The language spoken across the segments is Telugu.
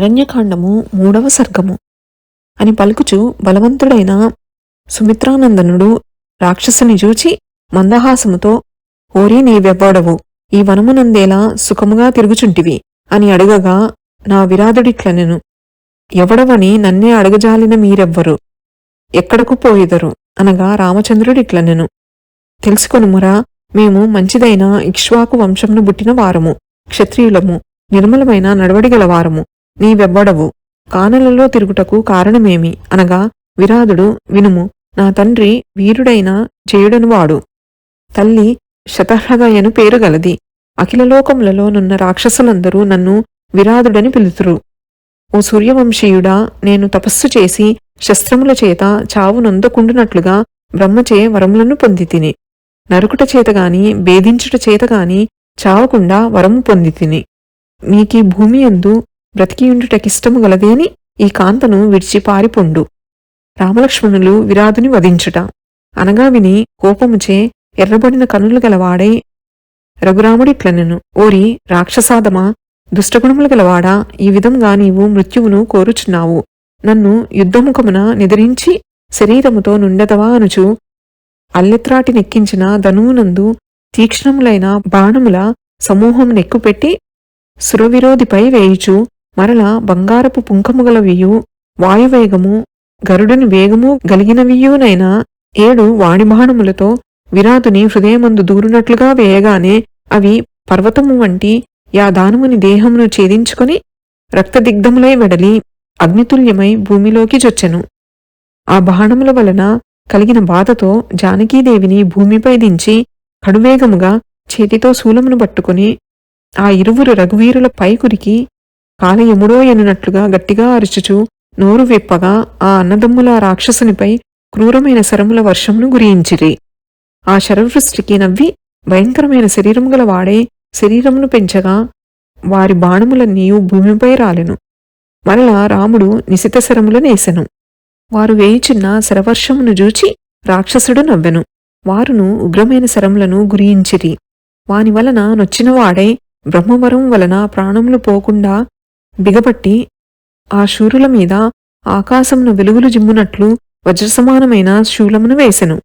అరణ్యకాండము మూడవ సర్గము అని పలుకుచు బలవంతుడైన సుమిత్రానందనుడు రాక్షసుని చూచి మందహాసముతో ఓరి నీవెవ్వాడవు ఈ వనమునందేలా సుఖముగా తిరుగుచుంటివి? అని అడగగా నా విరాదుడిట్లనెను. ఎవడవని నన్నే అడగజాలిన మీరెవ్వరు? ఎక్కడకు పోయిదరు? అనగా రామచంద్రుడిట్లనెను. తెలుసుకొనుమురా మేము మంచిదైన ఇక్ష్వాకు వంశంను బుట్టిన వారము క్షత్రియులము నిర్మలమైన నడవడిగల వారము. నీవెవ్వడవు. కానలలో తిరుగుటకు కారణమేమి? అనగా విరాదుడు వినుము నా తండ్రి వీరుడైన జయుడనువాడు తల్లి శతహృదయను పేరు గలది అఖిలలోకములలో నున్న రాక్షసులందరూ నన్ను విరాధుడని పిలుతురు. ఓ సూర్యవంశీయుడా నేను తపస్సు చేసి శస్త్రముల చేత చావు నొందకుండునట్లుగా బ్రహ్మచే వరములను పొందితిని. నరుకుట చేతగాని భేదించుట చేతగాని చావకుండా వరము పొందితిని. నీకీ భూమి ఎందు బ్రతికియుండుటకిష్టము గలదేని ఈ కాంతను విడిచి పారిపొండు రామలక్ష్మణులు విరాధుని వధించుట. అనగా విని కోపముచే ఎర్రబడిన కనులు గలవాడై రఘురాముడిట్లనెను. ఓరి రాక్షసాదమా! దుష్టగుణములు గలవాడా! ఈ విధంగా నీవు మృత్యువును కోరుచున్నావు. నన్ను యుద్ధముఖమున నిద్రించి శరీరముతో నుండదవా అనుచు? అల్లెత్రాటి నెక్కించిన ధనువునందు తీక్ష్ణములైన బాణముల సమూహం నెక్కుపెట్టి సురవిరోధిపై వేయుచు. మరల బంగారపు పుంఖముగలవియు వాయువేగము గరుడుని వేగము గలిగినవియునైన ఏడు వాణిబాణములతో విరాతుని హృదయమందు దూరునట్లుగా వేయగానే అవి పర్వతము వంటి యాదానముని దేహమును ఛేదించుకొని రక్తదిగ్ధములై వెడలి అగ్నితుల్యమై భూమిలోకి చొచ్చెను ఆ బాణముల వలన కలిగిన బాధతో జానకీదేవిని భూమిపై దించి కడువేగముగా చేతితో శూలమును పట్టుకుని ఆ ఇరువురు రఘువీరుల పైకురికి కాలయముడో ఎనునట్లుగా గట్టిగా అరుచుచు నోరు విప్పగా ఆ అన్నదమ్ముల రాక్షసునిపై క్రూరమైన శరముల వర్షమును గురించిరి. ఆ శరవృష్టికి నవ్వి భయంకరమైన శరీరము గల వాడే శరీరమును పెంచగా వారి బాణములన్నీయు భూమిపై రాలెను. మరలా రాముడు నిశిత శరములు నేసెను. వారు వేయుచున్న శరవర్షమును జూచి రాక్షసుడు నవ్వెను. వారును ఉగ్రమైన శరములను గురించిరి. వాని వలన నొచ్చినవాడై బ్రహ్మవరం వలన ప్రాణములు పోకుండా బిగపట్టి ఆ శూరుల మీద ఆకాశమున వెలుగులు జిమ్మునట్లు వజ్రసమానమైన శూలమును వేసెను.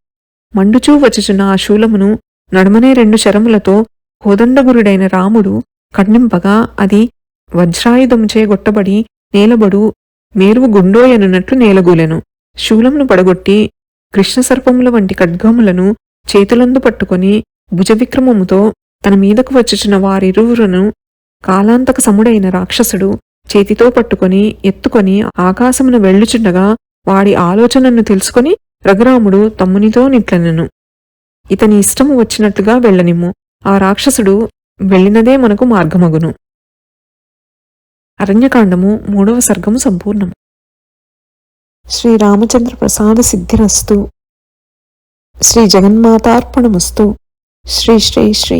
మండుచూ వచ్చుచున్న ఆ శూలమును నడుమనే రెండు శరములతో కోదండగురుడైన రాముడు ఖండింపగా అది వజ్రాయుధముచే గొట్టబడి నేలబడు మేరువు గుండోయనున్నట్లు నేలగూలెను. శూలమును పడగొట్టి కృష్ణసర్పముల వంటి ఖడ్గములను చేతులందు పట్టుకొని భుజవిక్రమముతో తన మీదకు వచ్చుచున్న వారిరువురును కాలాంతక సముడైన రాక్షసుడు చేతితో పట్టుకొని ఎత్తుకొని ఆకాశమున వెళ్ళుచుండగా వాడి ఆలోచనను తెలుసుకొని రఘురాముడు తమ్మునితో నిట్లనెను. ఇతని ఇష్టము వచ్చినట్లుగా వెళ్ళనిమ్ము. ఆ రాక్షసుడు వెళ్ళినదే మనకు మార్గమగును. అరణ్యకాండము మూడవ సర్గము సంపూర్ణం. శ్రీరామచంద్ర ప్రసాద సిద్ధిరస్తు. శ్రీ జగన్మాతార్పణమస్తు శ్రీ శ్రీ శ్రీ.